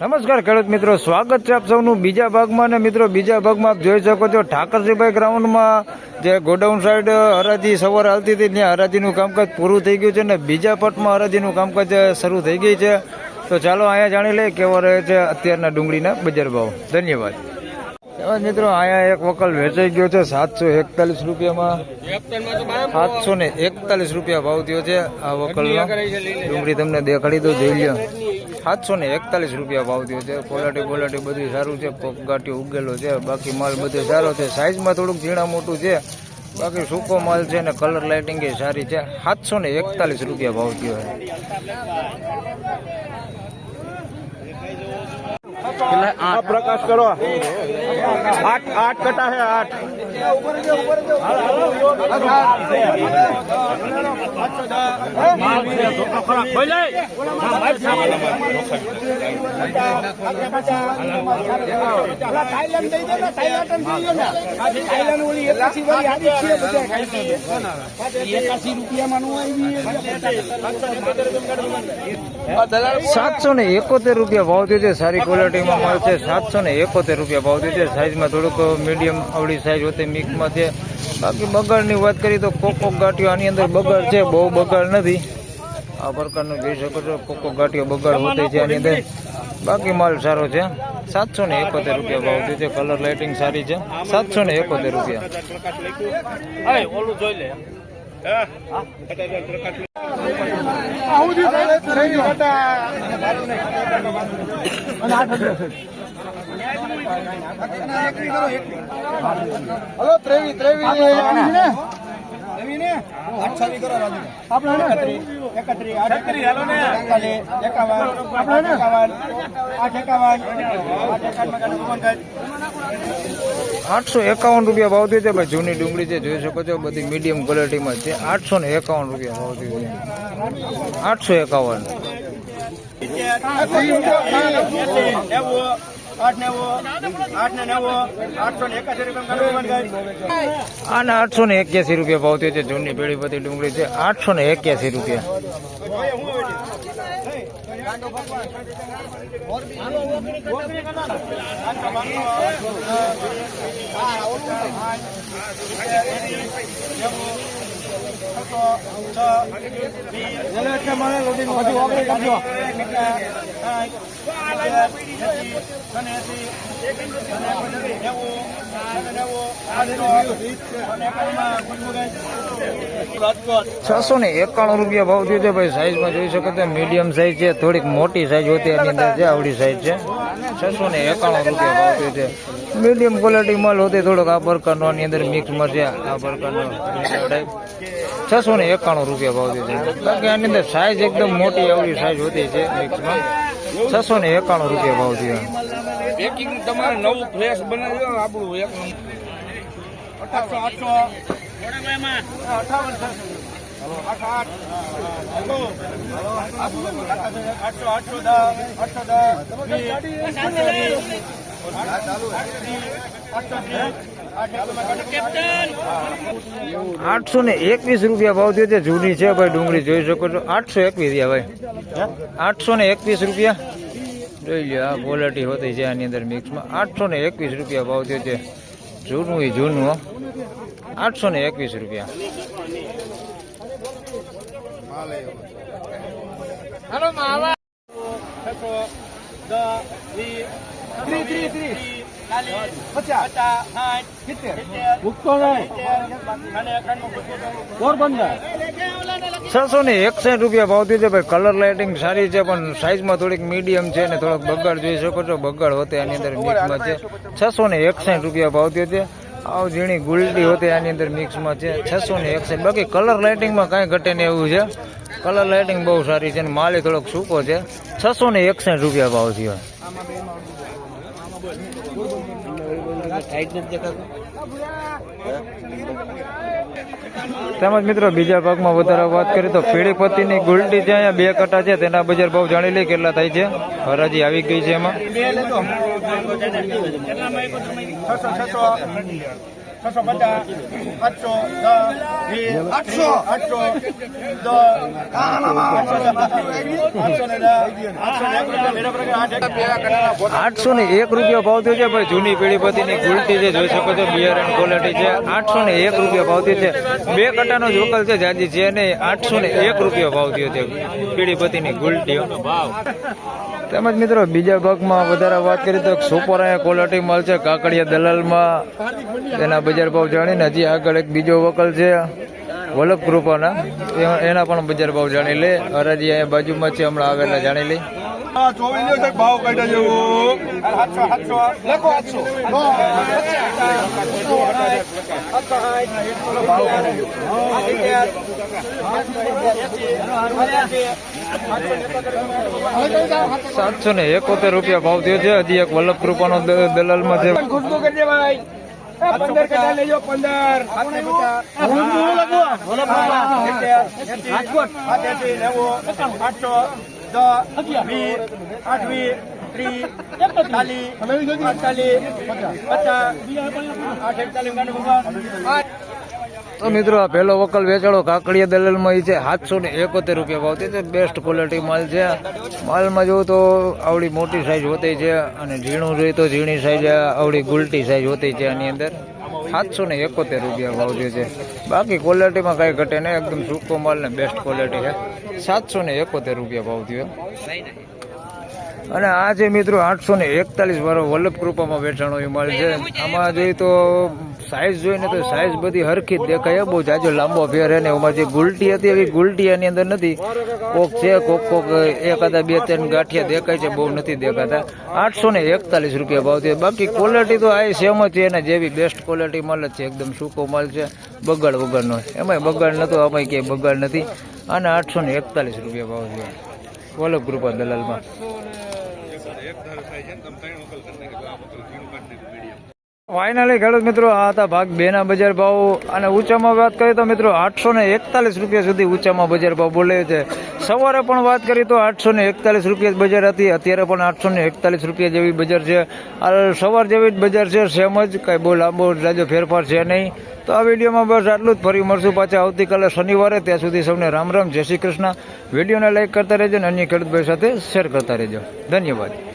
નમસ્કાર ખેડૂત મિત્રો, સ્વાગત છે આપ સૌનું બીજા ભાગમાં અને મિત્રો, બીજા ભાગમાં આપ જોઈ શકો છો ઠાકરજીભાઈ ગ્રાઉન્ડમાં જે ગોડાઉન સાઈડ હરાજી સવારે આવતી હતી, ત્યાં હરાજીનું કામકાજ પૂરું થઈ ગયું છે અને બીજા પટમાં હરાજીનું કામકાજ શરૂ થઈ ગઈ છે. તો ચાલો અહીંયા જાણી લઈએ કેવો રહે છે અત્યારના ડુંગળીના બજાર ભાવ. ધન્યવાદ. એવા મિત્રો, અહીંયા એક વકલ વેચાઈ ગયો છે સાતસો એકતાલીસ રૂપિયામાં. સાતસો ને એકતાલીસ રૂપિયા ભાવ થયો છે આ વકલનો. ડુંગળી તમને દેખાડી દો જોઈ લ્યો. સાતસો ને એકતાલીસ રૂપિયા ભાવ થયો છે. ક્વોલિટી ક્વોલિટી બધું સારું છે. ગાંઠી ઉગેલો છે. બાકી માલ બધો સારો છે. સાઇઝમાં થોડુંક ઝીણા મોટું છે. બાકી સૂકો માલ છે ને કલર લાઇટિંગ એ સારી છે. સાતસો ને એકતાલીસ રૂપિયા ભાવ થયો છે. પ્રકાશ કરો. આઠ આઠ કટા હે આઠ. સાતસો ને એકોતેર રૂપિયા ભાવ થયો છે. સારી ક્વોલિટીમાં મળશે. સાતસો ને એકોતેર રૂપિયા ભાવ થયો છે. સાઈઝમાં થોડુંક મીડિયમ આવડી સાઈઝ હોતી મિક્સમાં છે. બાકી બગાડની વાત કરીએ તો કોકો ગાંઠિયો આની અંદર બગાડ છે બહુ બગાડ નથી. આ પ્રકારનું જોઈ શકો છો કોકો ગાંઠિયો બગાડ હોતી છે આની અંદર. બાકી માલ સારો છે. સાતસો ને એકોતેર રૂપિયા ભાવ થયો છે કલર લાઇટિંગ સારી છે. સાતસો ને એકોતેર રૂપિયા. ઓલું જોઈ લે. હલો ત્રેવી ત્રેવી આઠસો એકાવન રૂપિયા ભાવ થયો છે ભાઈ. જૂની ડુંગળી છે જોઈ શકો છો બધી મીડિયમ ક્વોલિટીમાં છે. આઠસો ને એકાવન રૂપિયા ભાવ થયો છે. આઠસો એકાવન. આના આઠસો ને એક્યાસી રૂપિયા ભાવ થયો છે. જૂની પેઢી બધી ડુંગળી છે. આઠસો ને એક્યાસી રૂપિયા. છસો ને એકાણું રૂપિયા ભાવ થયો છે ભાઈ. સાઈઝમાં જોઈ શકો તો મીડિયમ સાઈઝ છે, થોડીક મોટી સાઈઝ હોતી એની અંદર છે આવડી સાઈઝ છે. છસો ને એકાણું રૂપિયા ભાવ થયો છે. મીડિયમ ક્વોલિટી માલ હોતી થોડોક આ પ્રકારનો, આની અંદર મિક્સમાં છે આ પ્રકારનો. છસો ને એકાણું રૂપિયા ભાવ થયો છે. બાકી આની અંદર સાઈઝ એકદમ મોટી, આવડી સાઈઝ હોતી છે મિક્સમાં છસો ને એકાણું રૂપિયા ભાવ થયો. પેકિંગ તમારે નવું ફ્રેશ બનાવી આપણું એક આઠસો આઠસો અઠાવન. આઠસો આઠસો દસ આઠસો આઠસો ને એકવીસ રૂપિયા ભાવ થયો છે. જૂની છે ભાઈ ડુંગળી જોઈ શકો છો. આઠસો એકવીસ ભાઈ. આઠસો ને એકવીસ રૂપિયા. જોઈ લો આ ક્વોલિટી હોતી છે આની અંદર મિક્સમાં આઠસો ને એકવીસ રૂપિયા ભાવ થયો છે. જૂનું એ જૂનું આઠસો ને એકવીસ રૂપિયા. ત્રીસ ત્રીસ ત્રીસ પચાસ. સિત્તેર. ભૂખતો છસો ને એકસઠ રૂપિયા ભાવ છે. ભાઈ કલર લાઇટિંગ સારી છે, પણ સાઇઝમાં થોડીક મીડિયમ છે ને થોડોક બગાડ જોઈ શકો છો બગાડ હોતે આની અંદર મિક્સમાં છે. છસો ને એકસઠ રૂપિયા ભાવ છે. આવ ઝીણી ગુલડી હોતી આની અંદર મિક્સમાં છે. છસો ને એકસઠ. બાકી કલર લાઇટિંગમાં કાંઈ ઘટે ને એવું છે. કલર લાઇટિંગ બહુ સારી છે અને માલી થોડોક સૂકો છે. છસો ને એકસઠ રૂપિયા ભાવ થયો. તેમજ મિત્રો બીજા ભાગમાં વધારે વાત કરીએ તો પીળી પત્તીની ગુલટી જે અહીંયા બે કટા છે તેના બજાર ભાવ જાણી લઈએ કેટલા થાય છે. હરાજી આવી ગઈ છે એમાં. છસો પચાસ આઠસો દસ આઠસો આઠસો દસ. આઠસો ને આઠસો ને એક રૂપિયા. ભાવ થયો છે ભાઈ. જૂની પેઢી પતિની ગુલટી છે જોઈ શકો છો બિયારણ ક્વોલિટી છે. આઠસો ને એક રૂપિયા ભાવ થયો છે. બે કટાનો જ વકલ છે જાજી છે ને આઠસો ને એક રૂપિયા ભાવ થયો છે પેઢી પતિની ગુલટીઓ તેમજ મિત્રો બીજા ભાગમાં વધારે વાત કરીએ તો સુપર અહીંયા ક્વોલિટી મળશે કાકડિયા દલાલમાં તેના બજાર ભાવ જાણીને હજી આગળ એક બીજો વકલ છે વલ્લભ કૃપાના એના પણ બજાર ભાવ જાણી લે. હરાજી અહીંયા બાજુમાં છે હમણાં આવેલા જાણી ભાવ આઠસો સાતસો ને એકોતેર રૂપિયા ભાવ થયો છે. હજી એક વલ્લભ કૃપાનો દલાલમાં છે. પંદર કટા લેજો પંદર. આઠસો દસ વીસ આઠવીસ ત્રીસ ચાલીસ અડતાલીસ પચાસ આઠ એકતાલીસ તો મિત્રો, આ પહેલો વકલ વેચાણો કાકડિયા દલાલમાં એ છે, સાતસો ને એકોતેર રૂપિયા ભાવ. છે બેસ્ટ ક્વોલિટી માલ છે. માલમાં જોવું તો આવડી મોટી સાઈઝ હોતી છે અને ઝીણું જોઈએ તો ઝીણી સાઈઝ આવડી ગુલટી સાઈઝ હોતી છે આની અંદર. સાતસો ને એકોતેર રૂપિયા ભાવ થયો છે. બાકી ક્વોલિટીમાં કાંઈ ઘટે નહીં. એકદમ સૂકો માલ ને બેસ્ટ ક્વોલિટી છે. સાતસો ને એકોતેર રૂપિયા ભાવ થયો. અને આ જે મિત્રો આઠસો ને એકતાલીસ વાળો વલ્લભ કૃપામાં વેચાણો માલ છે. આમાં જોઈએ તો સાઈઝ જોઈને તો સાઈઝ બધી હરખી જ દેખાય બહુ જાજો લાંબો ફેર એને એમાં જે ગુલટી હતી એવી ગુલટી આની અંદર નથી. કોક છે, કોક કોક એકાદા બે ત્રણ ગાંઠિયા દેખાય છે, બહુ નથી દેખાતા. આઠસો ને એકતાલીસ રૂપિયા ભાવ છે. બાકી ક્વોલિટી તો આ સેમ જ છે એને જેવી બેસ્ટ ક્વોલિટી માલ જ છે. એકદમ સૂકો માલ છે. બગાડ વગરનો એમાંય બગાડ નતો, આમાંય ક્યાંય બગાડ નથી. અને આઠસો ને એકતાલીસ રૂપિયા ભાવ છે. વલ્લભ કૃપા દલાલમાં. ફાઇનલી ખેડૂત મિત્રો, આ હતા ભાગ બે ના બજાર ભાવ. અને ઊંચામાં વાત કરીએ તો મિત્રો, આઠસો ને એકતાલીસ રૂપિયા સુધી ઊંચામાં બજાર ભાવ બોલે છે. સવારે પણ વાત કરી તો આઠસો ને એકતાલીસ રૂપિયા બજાર હતી. અત્યારે પણ આઠસો ને એકતાલીસ રૂપિયા જેવી બજાર છે. સવાર જેવી જ બજાર છે, સેમ જ કાંઈ બહુ લાંબો જાજો ફેરફાર છે નહીં. તો આ વિડીયોમાં બસ આટલું જ. ફરી મળશું પાછા આવતીકાલે શનિવારે. ત્યાં સુધી સૌને રામ રામ. જય શ્રી કૃષ્ણ. વિડીયોને લાઈક કરતા રહેજો અને અન્ય ખેડૂત ભાઈ સાથે શેર કરતા રહેજો. ધન્યવાદ.